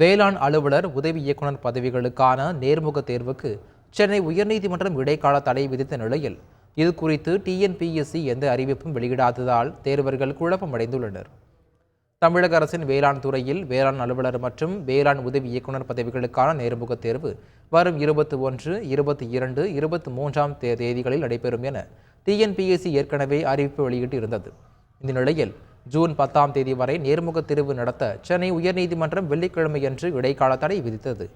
வேளாண் அலுவலர் உதவி இயக்குனர் பதவிகளுக்கான நேர்முக தேர்வுக்கு சென்னை உயர்நீதிமன்றம் இடைக்கால தடை விதித்த நிலையில் இது குறித்து டிஎன்பிஎஸ்சி எந்த அறிவிப்பும் வெளியிடாததால் தேர்வர்கள் குழப்பமடைந்துள்ளனர். தமிழக அரசின் வேளாண் துறையில் வேளாண் அலுவலர் மற்றும் வேளாண் உதவி இயக்குனர் பதவிகளுக்கான நேர்முக தேர்வு வரும் இருபத்தி ஒன்று இருபத்தி இரண்டு இருபத்தி மூன்றாம் தே தேதிகளில் நடைபெறும் என டிஎன்பிஎஸ்சி ஏற்கனவே அறிவிப்பு வெளியிட்டு இருந்தது இந்த நிலையில் ஜூன் பத்தாம் தேதி வரை நேர்முக தேர்வு நடத்த சென்னை உயர்நீதிமன்றம் வெள்ளிக்கிழமையன்று இடைக்கால தடை விதித்தது.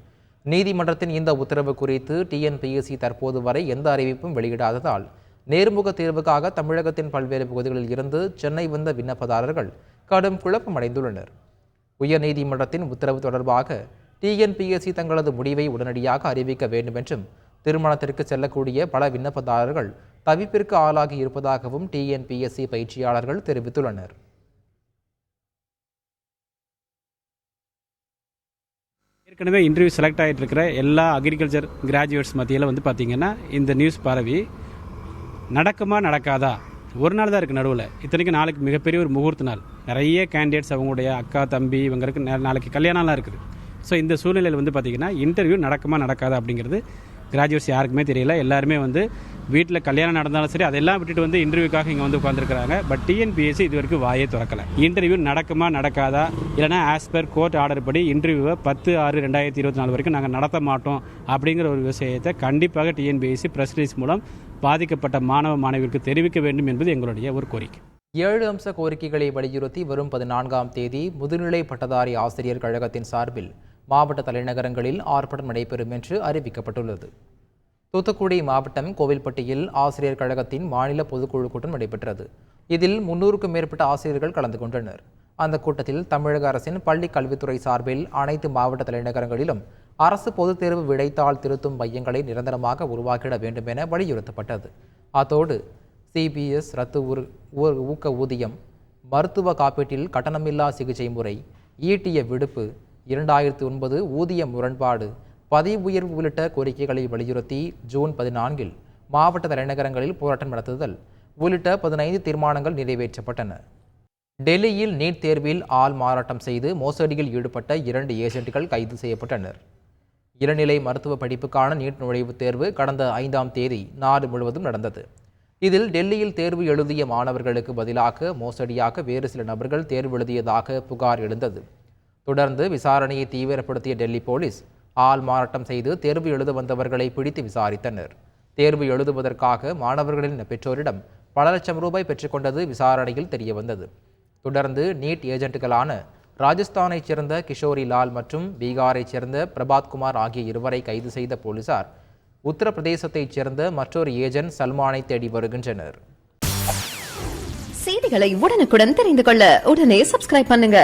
நீதிமன்றத்தின் இந்த உத்தரவு குறித்து டிஎன்பிஎஸ்சி தற்போது வரை எந்த அறிவிப்பும் வெளியிடாததால் நேர்முக தேர்வுக்காக தமிழகத்தின் பல்வேறு பகுதிகளில் இருந்து சென்னை வந்த விண்ணப்பதாரர்கள் கடும் குழப்பமடைந்துள்ளனர். உயர்நீதிமன்றத்தின் உத்தரவு தொடர்பாக டிஎன்பிஎஸ்சி தங்களது முடிவை உடனடியாக அறிவிக்க வேண்டும் என்றும் திருமணத்திற்கு செல்லக்கூடிய பல விண்ணப்பதாரர்கள் தவிப்பிற்கு ஆளாகி இருப்பதாகவும் டிஎன்பிஎஸ்சி பயிற்சியாளர்கள் தெரிவித்துள்ளனர். ஏற்கனவே இன்டர்வியூ செலக்ட் ஆகிட்டு இருக்கிற எல்லா அக்ரிகல்ச்சர் கிராஜுவேட்ஸ் மத்தியில் வந்து பார்த்தீங்கன்னா இந்த நியூஸ் பரவி நடக்குமா நடக்காதா? ஒரு நாள் தான் இருக்குது நடுவில். இத்தனைக்கும் நாளைக்கு மிகப்பெரிய ஒரு முகூர்த்த நாள். நிறைய கேண்டிடேட்ஸ் அவங்களுடைய அக்கா தம்பி இவங்களுக்கு நாளைக்கு கல்யாணம்லாம் இருக்குது. ஸோ இந்த சூழ்நிலையில் வந்து பார்த்தீங்கன்னா இன்டர்வியூ நடக்குமா நடக்காதா? அப்படிங்கிறது கிராஜுவேட்ஸ் யாருக்குமே தெரியல. எல்லாருமே வந்து வீட்டில் கல்யாணம் நடந்தாலும் சரி அதெல்லாம் விட்டுட்டு வந்து இன்டர்வியூக்காக இங்கே வந்து உட்காந்துருக்காங்க பட் டிஎன்பிஎஸ்சி இது வரைக்கும் வாயே திறக்கல. இன்டர்வியூ நடக்குமா நடக்காதா? இல்லைனா ஆஸ் பர் கோர்ட் ஆர்டர் படி இன்டர்வியூவை பத்து ஆறு ரெண்டாயிரத்தி இருபத்தி நாலு வரைக்கும் நாங்கள் நடத்த மாட்டோம் அப்படிங்கிற ஒரு விஷயத்தை கண்டிப்பாக டிஎன்பிஎஸ்சி ப்ரெஸ் ரிலீஸ் மூலம் பாதிக்கப்பட்ட மாணவ மாணவிற்கு தெரிவிக்க வேண்டும் என்பது எங்களுடைய ஒரு கோரிக்கை. ஏழு அம்ச கோரிக்கைகளை வலியுறுத்தி வரும் பதினான்காம் தேதி முதுநிலை பட்டதாரி ஆசிரியர் கழகத்தின் சார்பில் மாவட்ட தலைநகரங்களில் ஆர்ப்பாட்டம் நடைபெறும் என்று அறிவிக்கப்பட்டுள்ளது. தூத்துக்குடி மாவட்டம் கோவில்பட்டியில் ஆசிரியர் கழகத்தின் மாநில பொதுக்குழு கூட்டம் நடைபெற்றது. இதில் முன்னூறுக்கும் மேற்பட்ட ஆசிரியர்கள் கலந்து கொண்டனர். அந்த கூட்டத்தில் தமிழக அரசின் பள்ளி கல்வித்துறை சார்பில் அனைத்து மாவட்ட தலைநகரங்களிலும் அரசு பொதுத் தேர்வு விடைத்தாள் திருத்தும் மையங்களை நிரந்தரமாக உருவாக்கிட வேண்டும் என வலியுறுத்தப்பட்டது. அத்தோடு சிபிஎஸ் ரத்து ஊக்க ஊதியம் மருத்துவ காப்பீட்டில் கட்டணமில்லா சிகிச்சை முறை ஈட்டிய விடுப்பு இரண்டாயிரத்தி ஒன்பது ஊதிய முரண்பாடு பதவி உயர்வு உள்ளிட்ட கோரிக்கைகளை வலியுறுத்தி ஜூன் பதினான்கில் மாவட்ட தலைநகரங்களில் போராட்டம் நடத்துதல் உள்ளிட்ட பதினைந்து தீர்மானங்கள் நிறைவேற்றப்பட்டன. டெல்லியில் நீட் தேர்வில் ஆள் மாறாட்டம் செய்து மோசடியில் ஈடுபட்ட இரண்டு ஏஜென்ட்கள் கைது செய்யப்பட்டனர். இளநிலை மருத்துவ படிப்புக்கான நீட் நுழைவுத் தேர்வு கடந்த ஐந்தாம் தேதி நாடு முழுவதும் நடந்தது. இதில் டெல்லியில் தேர்வு எழுதிய மாணவர்களுக்கு பதிலாக மோசடியாக வேறு சில நபர்கள் தேர்வு எழுதியதாக புகார் எழுந்தது. தொடர்ந்து விசாரணையை தீவிரப்படுத்திய டெல்லி போலீஸ் ஆள் மாறாட்டம் செய்து தேர்வு எழுத வந்தவர்களை பிடித்து விசாரித்தனர். தேர்வு எழுதுவதற்காக மாணவர்களின் பெற்றோரிடம் பல லட்சம் ரூபாய் பெற்றுக்கொண்டது விசாரணையில் தெரியவந்தது. தொடர்ந்து நீட் ஏஜென்ட்டுகளான ராஜஸ்தானைச் சேர்ந்த கிஷோரி லால் மற்றும் பீகாரைச் சேர்ந்த பிரபாத்குமார் ஆகிய இருவரை கைது செய்த போலீசார் உத்தரப்பிரதேசத்தைச் சேர்ந்த மற்றொரு ஏஜென்ட் சல்மானை தேடி வருகின்றனர். செய்திகளை உடனுக்குடன் தெரிந்து கொள்ள உடனே சப்ஸ்கிரைப் பண்ணுங்க.